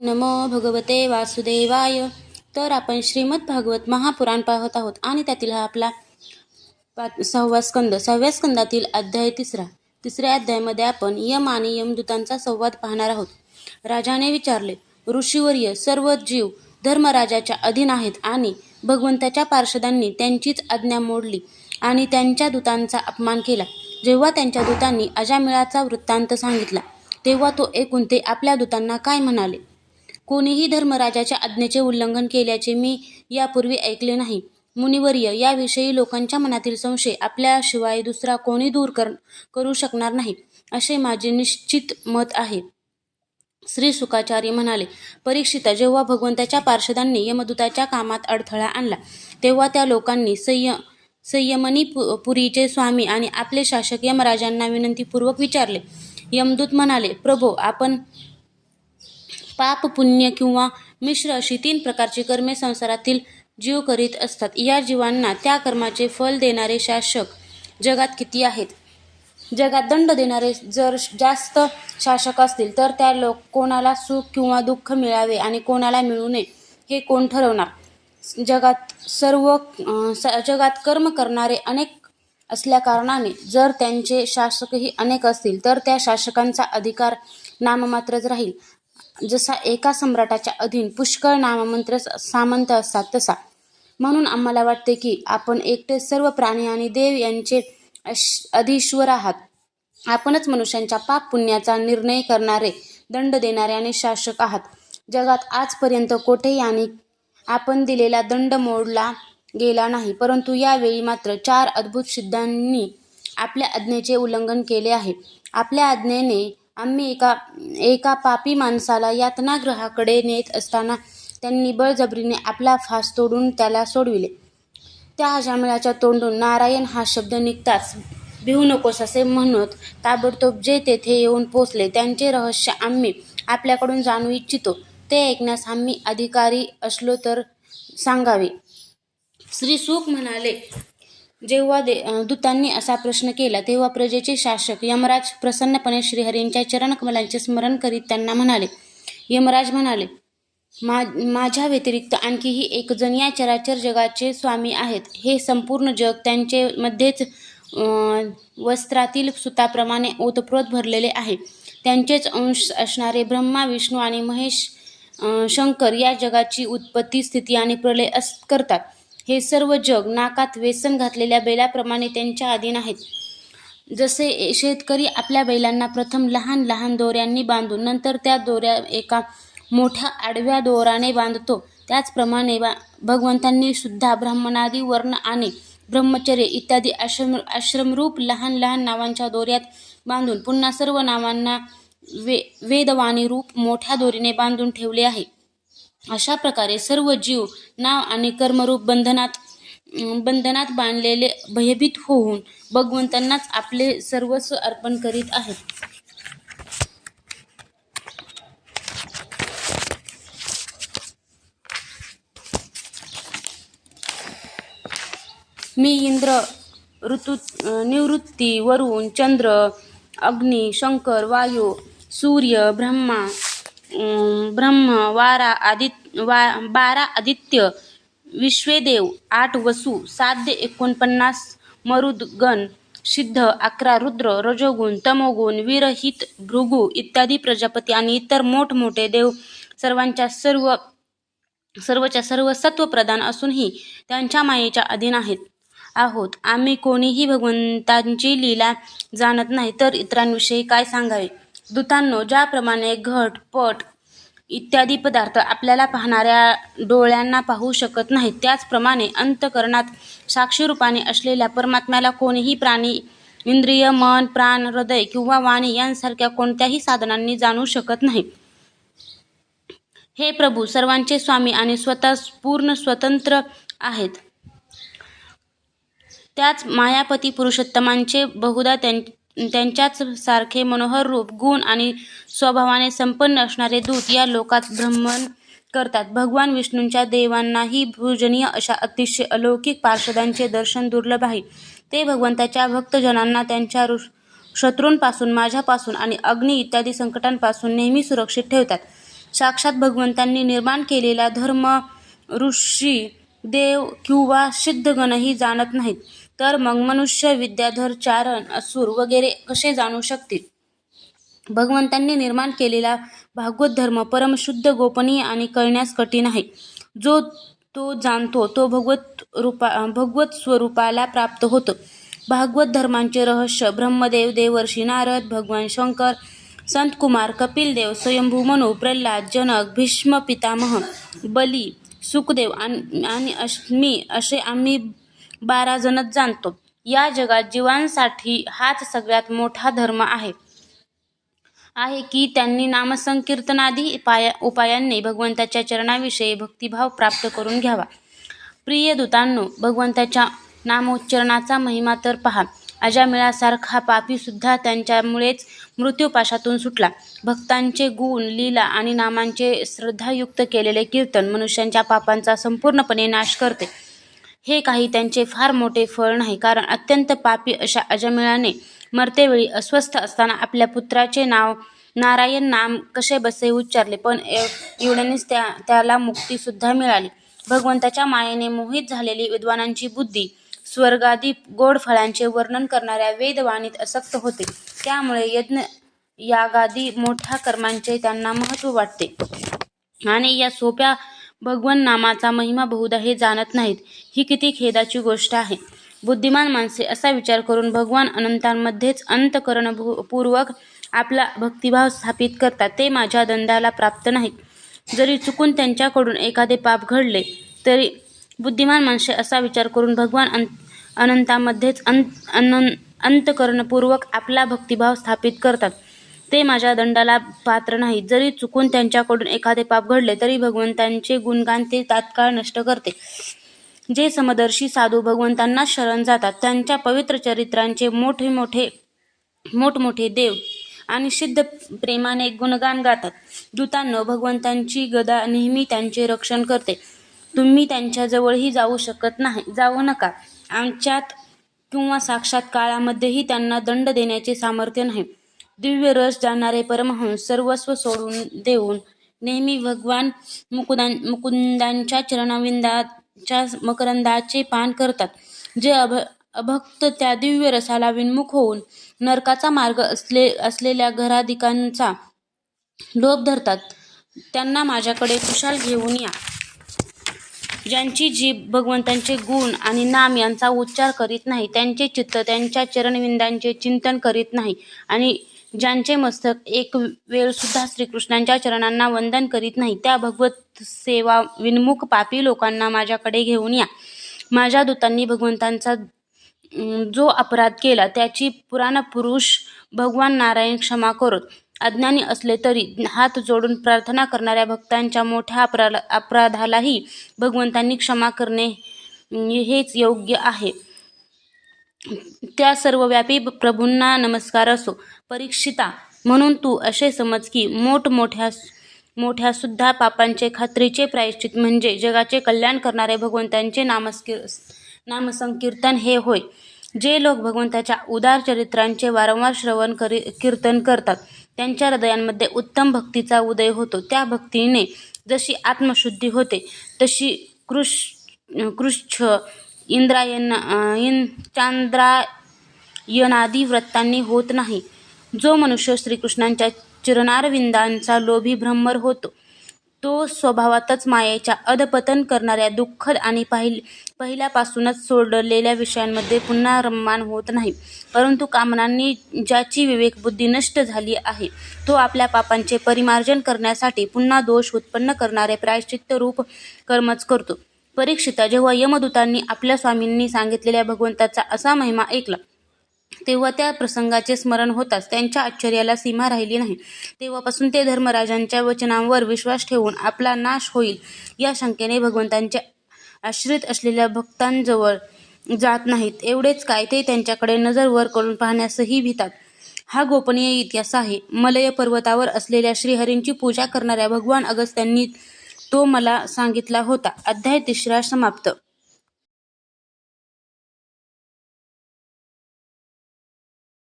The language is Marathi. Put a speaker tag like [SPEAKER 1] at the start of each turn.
[SPEAKER 1] नमो भगवते वासुदेवाय. तर आपण श्रीमद भागवत महापुराण पाहत आहोत आणि त्यातील हा आपला पा- सहावा स्कंद सहाव्या स्कंदातील अध्याय तिसरा. तिसऱ्या अध्यायामध्ये आपण यम आणि यमदूतांचा संवाद पाहणार आहोत. राजाने विचारले ऋषीवर्य सर्व जीव धर्मराजाच्या अधीन आहेत आणि भगवंताच्या पार्षदांनी त्यांचीच आज्ञा मोडली आणि त्यांच्या दूतांचा अपमान केला. जेव्हा त्यांच्या दूतांनी अजामिळाचा वृत्तांत सांगितला तेव्हा तो ऐकून ते आपल्या दूतांना काय म्हणाले? कोणीही धर्मराजाच्या आज्ञेचे उल्लंघन केल्याचे मी यापूर्वी ऐकले नाही. मुनिवर्य याविषयी लोकांच्या मनातील संशय आपल्याशिवाय दुसरा कोणी दूर कर करू शकणार नाही असे माझे निश्चित मत आहे. श्री सुकाचार्य म्हणाले परीक्षिता जेव्हा भगवंताच्या पार्षदांनी यमदूताच्या कामात अडथळा आणला तेव्हा त्या लोकांनी संय संयमनी पु पुरीचे स्वामी आणि आपले शासक यमराजांना विनंतीपूर्वक विचारले. यमदूत म्हणाले प्रभो आपण पाप पुण्य किंवा मिश्र अशी तीन प्रकारची कर्मे संसारातील जीव करीत असतात. या जीवांना त्या कर्माचे फल देणारे शासक जगात किती आहेत? जगात दंड देणारे जर जास्त शासक असतील तर त्या लोक कोणाला सुख किंवा दुःख मिळावे आणि कोणाला मिळू नये हे कोण ठरवणार? जगात सर्व जगात कर्म करणारे अनेक असल्याकारणाने जर त्यांचे शासकही अनेक असतील तर त्या शासकांचा अधिकार नाममात्रच राहील. जसा एका सम्राटाच्या अधीन पुष्कळ नाममंत्र स- सामंत असतात तसा. म्हणून आम्हाला वाटते की आपण एकटे सर्व प्राणी आणि देव यांचे अश- अधीश्वर आहात. आपणच मनुष्यांच्या पाप पुण्याचा निर्णय करणारे दंड देणारे आणि शासक आहात. जगात आजपर्यंत कोठेही आणि आपण दिलेला दंड मोडला गेला नाही परंतु यावेळी मात्र चार अद्भुत सिद्धांनी आपल्या आज्ञेचे उल्लंघन केले आहे. आपल्या आज्ञेने आम्ही एका एका पापी माणसाला यातनागृहाकडे नेत असताना त्यांनी बळजबरीने आपला फास तोडून त्याला सोडविले. त्या हजामिळाच्या तोंडून नारायण हा शब्द निघताच. भिवू नकोस असे म्हणत ताबडतोब जे तेथे येऊन पोचले त्यांचे रहस्य आम्ही आपल्याकडून जाणू इच्छितो. ते ऐकण्यास आम्ही अधिकारी असलो तर सांगावे. श्री सुख म्हणाले जेव्हा दे दूतांनी असा प्रश्न केला तेव्हा प्रजेचे शासक यमराज प्रसन्नपणे श्रीहरींच्या चरणकमलांचे स्मरण करीत त्यांना म्हणाले यमराज म्हणाले मा माझ्या व्यतिरिक्त आणखीही एक जण या चराचर जगाचे स्वामी आहेत. हे संपूर्ण जग त्यांचे मध्येच वस्त्रातील सुताप्रमाणे ओतप्रोत भरलेले आहे. त्यांचेच अंश असणारे ब्रह्मा विष्णू आणि महेश शंकर या जगाची उत्पत्ती स्थिती आणि प्रलय अस करतात. हे सर्व जग नाकात व्यसन घातलेल्या बैलाप्रमाणे त्यांच्या अधीन आहेत. जसे शेतकरी आपल्या बैलांना प्रथम लहान लहान दोऱ्यांनी बांधून नंतर त्या दोऱ्या एका मोठ्या आडव्या दोराने बांधतो. त्याचप्रमाणे बा भगवंतांनी सुद्धा ब्राह्मणादी वर्ण आणि ब्रह्मचर्य इत्यादी आश्रम आश्रमरूप लहान लहान नावांच्या दोऱ्यात बांधून पुन्हा सर्व नावांना वे वेदवाणीरूप मोठ्या दोरीने बांधून ठेवले आहे. अशा प्रकारे सर्व जीव नाव आणि कर्मरूप बंधनात बंधनात बांधलेले भयभीत होऊन भगवंतांनाच आपले सर्वस्व अर्पण करीत आहेत. मी इंद्र ऋतू निवृत्ती वरुण चंद्र अग्नी शंकर वायू सूर्य ब्रह्मा ब्रह्म वारा आदित्य वा बारा आदित्य विश्वेदेव आठ वसू साध्य एकोणपन्नास मरुदगण सिद्ध अकरा रुद्र रजोगुण तमोगुण विरहित भृगू इत्यादी प्रजापती आणि इतर मोठमोठे देव सर्वांच्या सर्व सर्वच्या सर्व सत्वप्रधान असूनही त्यांच्या मायेच्या अधीन आहेत. आहोत आम्ही कोणीही भगवंतांची लीला जाणत नाही तर इतरांविषयी काय सांगावे? दूतांनो ज्याप्रमाणे घट पट इत्यादी पदार्थ आपल्याला पाहणाऱ्या डोळ्यांना पाहू शकत नाहीत त्याचप्रमाणे अंतकरणात साक्षीरूपाने असलेल्या परमात्म्याला कोणीही प्राणी इंद्रिय मन प्राण हृदय किंवा वाणी यांसारख्या कोणत्याही साधनांनी जाणू शकत नाही हे प्रभू सर्वांचे स्वामी आणि स्वतः पूर्ण स्वतंत्र आहेत. त्याच मायापती पुरुषोत्तमांचे बहुधा त्यां त्यांच्याच सारखे मनोहर रूप गुण आणि स्वभावाने संपन्न असणारे दूत या लोकात भ्रमण करतात. भगवान विष्णूंच्या देवांनाही पूजनीय अशा अतिशय अलौकिक पार्षदांचे दर्शन दुर्लभ आहे. ते भगवंताच्या भक्तजनांना त्यांच्या ऋ- शत्रूंपासून माझ्यापासून आणि अग्नी इत्यादी संकटांपासून नेहमी सुरक्षित ठेवतात. साक्षात भगवंतांनी निर्माण केलेला धर्म ऋषी देव किंवा सिद्धगणही जाणत नाहीत. तर मग मनुष्य विद्याधर चारण असुर वगैरे कसे जाणू शकतील? भगवंतांनी निर्माण केलेला भागवत धर्म परमशुद्ध गोपनीय आणि कळण्यास कठीण आहे. जो तो जाणतो तो भगवत रूपा भगवत स्वरूपाला प्राप्त होतो. भागवत धर्मांचे रहस्य ब्रह्मदेव देवर्षी नारद भगवान शंकर संत कुमार कपिल देव स्वयंभू मनू प्रल्हाद जनक भीष्म पितामह बली सुखदेव आणि आणि अश्मी असे आम्ही बारा जणच जाणतो. या जगात जीवांसाठी हाच सगळ्यात मोठा धर्म आहे. आहे की त्यांनी नामसंकीर्तनादी पाया उपायांनी भगवंताच्या चरणाविषयी भक्तिभाव प्राप्त करून घ्यावा. प्रिय दूतांनो भगवंताच्या नामोच्चारणाचा महिमा तर पहा. अजामिळासारखा पापीसुद्धा त्यांच्यामुळेच मृत्यूपाशातून सुटला. भक्तांचे गुण लीला आणि नामांचे श्रद्धायुक्त केलेले कीर्तन मनुष्यांच्या पापांचा संपूर्णपणे नाश करते. हे काही त्यांचे फार मोठे फळ नाही कारण अत्यंत पापी अशा अजमेळाने मरतेवेळी अस्वस्थ असताना आपल्या पुत्राचे नाव नारायण नाम कसे बसे उच्चारले. पण एवढ्यानेच त्या त्याला मुक्तीसुद्धा मिळाली. भगवंताच्या मायेने मोहित झालेली विद्वानांची बुद्धी स्वर्गादी गोड फळांचे वर्णन करणाऱ्या वेदवाणीत असक्त होते. त्यामुळे यज्ञ यागादी मोठ्या कर्मांचे त्यांना महत्त्व वाटते. आणि या सोप्या भगवान नामाचा महिमा बहुधा हे जाणत नाहीत. ही किती खेदाची गोष्ट आहे. बुद्धिमान माणसे असा विचार करून भगवान अनंतांमध्येच अंतकरणपूर्वक आपला भक्तिभाव स्थापित करतात. ते माझ्या दंडाला प्राप्त नाहीत. जरी चुकून त्यांच्याकडून एखादे पाप घडले तरी बुद्धिमान माणसे असा विचार करून भगवान अन अनंतामध्येच अंत अनन अंतकरणपूर्वक आपला भक्तिभाव स्थापित करतात. ते माझ्या दंडाला पात्र नाहीत. जरी चुकून त्यांच्याकडून एखादे पाप घडले तरी भगवंतांचे गुणगान ते तात्काळ नष्ट करते. जे समदर्शी साधू भगवंतांना शरण जातात त्यांच्या पवित्र चरित्रांचे मोठे मोठे मोठमोठे देव आणि सिद्ध प्रेमाने गुणगान गातात. दूतांनो भगवंतांची गदा नेहमी त्यांचे रक्षण करते. तुम्ही त्यांच्याजवळही जाऊ शकत नाही जाऊ नका. आमच्यात किंवा साक्षात काळामध्येही त्यांना दंड देण्याचे सामर्थ्य नाही. दिव्य रस जाणारे परमहंस सर्वस्व सोडून देऊन नेहमी भगवान मुकुदां मुकुंदांच्या चरणविंदाच्या मकरंदाचे पान करतात. जे अभ अभक्त त्या दिव्य रसाला विन्मुख होऊन नरकाचा मार्ग असले असलेल्या घराधिकांचा लोभ धरतात. त्यांना माझ्याकडे कुशाल घेऊन या. ज्यांची जीभ भगवंतांचे गुण आणि नाम यांचा उच्चार करीत नाही त्यांचे चित्त त्यांच्या चरणविंदांचे चिंतन करीत नाही आणि ज्यांचे मस्तक एक वेळ सुद्धा श्रीकृष्णांच्या चरणांना वंदन करीत नाही त्या भगवत सेवा विन्मुख पापी लोकांना माझ्याकडे घेऊन या. माझ्या दूतांनी भगवंतांचा जो अपराध केला त्याची पुराण पुरुष भगवान नारायण क्षमा करोत. अज्ञानी असले तरी हात जोडून प्रार्थना करणाऱ्या भक्तांच्या मोठ्या अपरा अपराधालाही भगवंतांनी क्षमा करणे हेच योग्य आहे. त्या सर्वव्यापी प्रभूंना नमस्कार असो. परीक्षिता म्हणून तू असे समज की मोठमोठ्या मोठ्या सुद्धा पापांचे खात्रीचे प्रायश्चित म्हणजे जगाचे कल्याण करणारे भगवंतांचे नामस्कीर नामसंकीर्तन हे होय. जे लोक भगवंताच्या उदार चरित्रांचे वारंवार श्रवण करी कीर्तन करतात त्यांच्या हृदयांमध्ये उत्तम भक्तीचा उदय होतो. त्या भक्तीने जशी आत्मशुद्धी होते तशी कृष कृच्छ इंद्रायण इन चांद्रायनादी व्रतांनी होत नाही. जो मनुष्य श्रीकृष्णांच्या चिरणारविंदांचा लोभी भ्रमर होतो तो स्वभावातच मायेच्या अधपतन करणाऱ्या दुःखद आणि पहिल पहिल्यापासूनच सोडलेल्या विषयांमध्ये पुन्हा रममान होत नाही. परंतु कामनांनी ज्याची विवेकबुद्धी नष्ट झाली आहे तो आपल्या पापांचे परिमार्जन करण्यासाठी पुन्हा दोष उत्पन्न करणारे प्रायश्चित्त रूप कर्मच करतो. परीक्षिता जेव्हा यमदूतांनी आपल्या स्वामींनी सांगितलेल्या भगवंताचा असा महिमा ऐकला तेव्हा त्या प्रसंगाचे स्मरण होताच. त्यांच्या आश्चर्याला सीमा राहिली नाही. तेव्हापासून ते धर्मराजांच्या वचनांवर विश्वास ठेवून आपला नाश होईल या शंकेने भगवंतांच्या आश्रित असलेल्या भक्तांजवळ जात नाहीत. एवढेच काय ते त्यांच्याकडे नजर वर करून पाहण्यासही भीतात. हा गोपनीय इतिहास आहे. मलय पर्वतावर असलेल्या श्रीहरींची पूजा करणाऱ्या भगवान अगस्त्यांनी तो मला सांगितला होता. अध्याय तिसरा समाप्त.